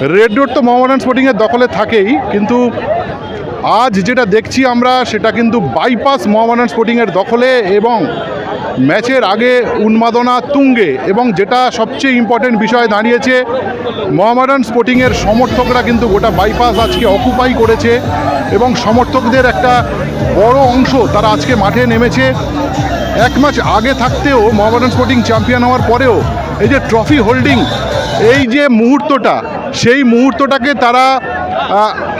Red road তো মোহামেডান স্পোর্টিংয়ের দখলে থাকেই, কিন্তু আজ যেটা দেখছি আমরা, সেটা কিন্তু বাইপাস মোহামেডান স্পোর্টিংয়ের দখলে এবং ম্যাচের আগে উন্মাদনা তুঙ্গে এবং যেটা সবচেয়ে ইম্পর্টেন্ট বিষয় দাঁড়িয়েছে মোহামেডান স্পোর্টিংয়ের সমর্থকরা কিন্তু গোটা বাইপাস আজকে অকুপাই করেছে এবং সমর্থকদের একটা বড় অংশ তারা আজকে মাঠে নেমেছে। এক ম্যাচ আগে থাকতেও মোহামেডান স্পোর্টিং চ্যাম্পিয়ন হওয়ার পরেও এই যে ট্রফি হোল্ডিং এই যে মুহূর্তটা সেই মুহূর্তটাকে তারা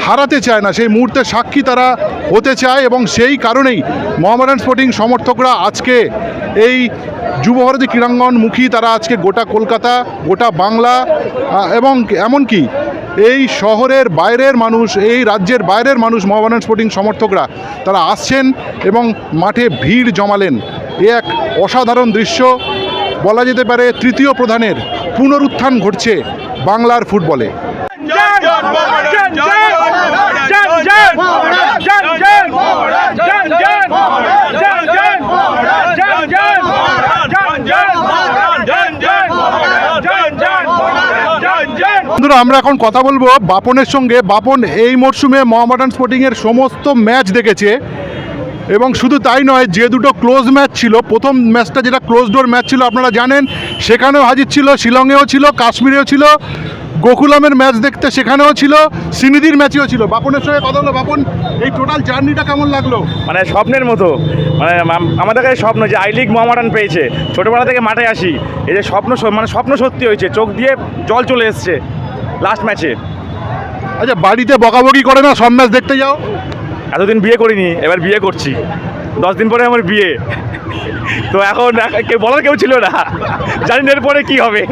হারাতে চায় না। সেই মুহূর্তের সাক্ষী তারা হতে চায় এবং সেই কারণেই মোহামেডান স্পোর্টিং সমর্থকরা আজকে এই যুবভারতী ক্রীড়াঙ্গনমুখী তারা আজকে গোটা কলকাতা, গোটা বাংলা এবং এমনকি এই শহরের বাইরের মানুষ, এই রাজ্যের বাইরের মানুষ মোহামেডান স্পোর্টিং সমর্থকরা তারা আসছেন এবং মাঠে ভিড় জমালেন। এ এক অসাধারণ দৃশ্য। বলা যেতে পারে তৃতীয় প্রধানের পুনরুত্থান ঘটছে। বাংলার ফুটবলে। বন্ধুরা, আমরা এখন কথা বলব বাপনের সঙ্গে। বাপন এই মরশুমে মোহামেডান স্পোর্টিংয়ের সমস্ত ম্যাচ দেখেছে। এবং শুধু তাই নয় যে দুটো ক্লোজ ম্যাচ ছিল প্রথম ম্যাচটা যেটা ক্লোজ ডোর ম্যাচ ছিল আপনারা জানেন সেখানেও হাজির ছিল শিলংয়েও ছিল কাশ্মীরেও ছিল গোকুলামের ম্যাচ দেখতে সেখানেও ছিল সিনিদির ম্যাচেও ছিল। বাপনের সঙ্গে কথা হলো বাপন এই টোটাল জার্নিটা কেমন লাগল? মানে স্বপ্নের মতো। মানে আমাদের কাছে স্বপ্ন যে আই লিগ মহামারান পেয়েছে। ছোটোবেলা থেকে মাঠে আসি এই যে স্বপ্ন মানে স্বপ্ন সত্যি হয়েছে চোখ দিয়ে জল চলে এসছে লাস্ট ম্যাচে আচ্ছা বাড়িতে বকাবকি করে না সব ম্যাচ দেখতে যাও। এতদিন বিয়ে করিনি এবার বিয়ে করছি। দশ দিন পরে আমার বিয়ে। তো এখন কেউ বলার কেউ ছিল না। জানি না এরপরে কী হবে।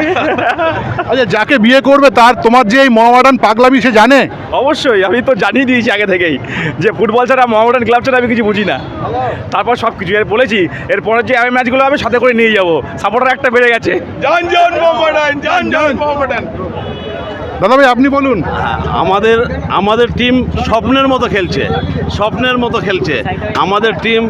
আচ্ছা যাকে বিয়ে করবে তার তোমার যে এই মোহামেডান পাগলামি সে জানে? অবশ্যই আমি তো জানিয়ে দিয়েছি আগে থেকেই যে ফুটবল ছাড়া মোহামেডান ক্লাব ছাড়া আমি কিছু বুঝি না। তারপর সব কিছু এর বলেছি এরপরে যে আমি ম্যাচগুলো আমি সাথে করে নিয়ে যাব সাপোর্টার একটা বেড়ে গেছে। দাদা ভাই আপনি বলুন। আমাদের আমাদের টিম স্বপ্নের মতো খেলছে স্বপ্নের মতো খেলছে। আমাদের টিম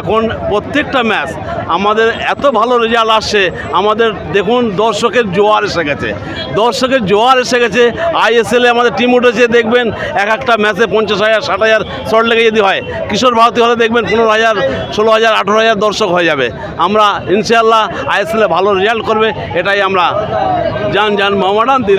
এখন প্রত্যেকটা ম্যাচ আমাদের এত ভালো রেজাল্ট আসছে আমাদের দেখুন দর্শকের জোয়ার এসে গেছে। দর্শকের জোয়ার এসে গেছে আইএসএলে আমাদের টিম উঠেছে দেখবেন এক একটা ম্যাচে পঞ্চাশ হাজার ষাট হাজার শর্ট লেগে যদি হয় কিশোর ভারতী হলে দেখবেন পনেরো হাজার ষোলো হাজার আঠেরো হাজার দর্শক হয়ে যাবে। আমরা ইনশাআল্লাহ আইএসএলে ভালো রেজাল্ট করবে এটাই আমরা জান জান মোহামেডান দিন।